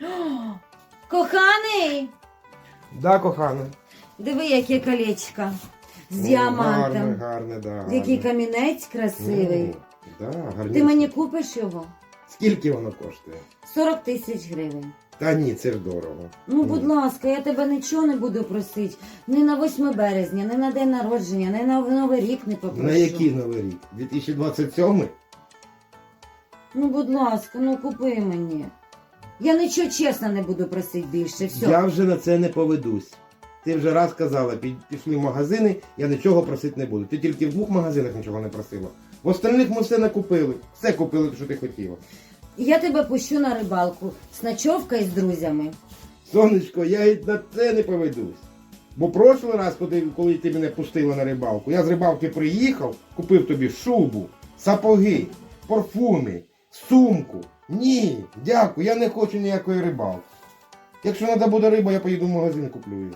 Коханий! Да, кохана. Диви, яке колечко з діамантом. Гарне, гарне, да. гарне. Який камінець красивий. Ну, да, гарні. Ти мені купиш його? Скільки воно коштує? 40 тисяч гривень. Та ні, це ж дорого. Ну, будь ласка, я тебе нічого не буду просити. Ні на 8 березня, ні на день народження, ні на Новий рік не попрошу. На який новий рік? 2027? Ну, будь ласка, ну купи мені. Я нічого чесно не буду просити більше. Все. Я вже на це не поведусь. Ти вже раз казала, пі- пішли в магазини, я нічого просити не буду. Ти тільки в двох магазинах нічого не просила. В остальних ми все накупили. Все купили, що ти хотіла. Я тебе пущу на рибалку з ночовкою з друзями. Сонечко, я й на це не поведусь. Бо прошлий раз, коли, коли ти мене пустила на рибалку, я з рибалки приїхав, купив тобі шубу, сапоги, парфуми, сумку. Ні, дякую, я не хочу ніякої рибалки. Якщо треба буде риба, я поїду в магазин куплю її.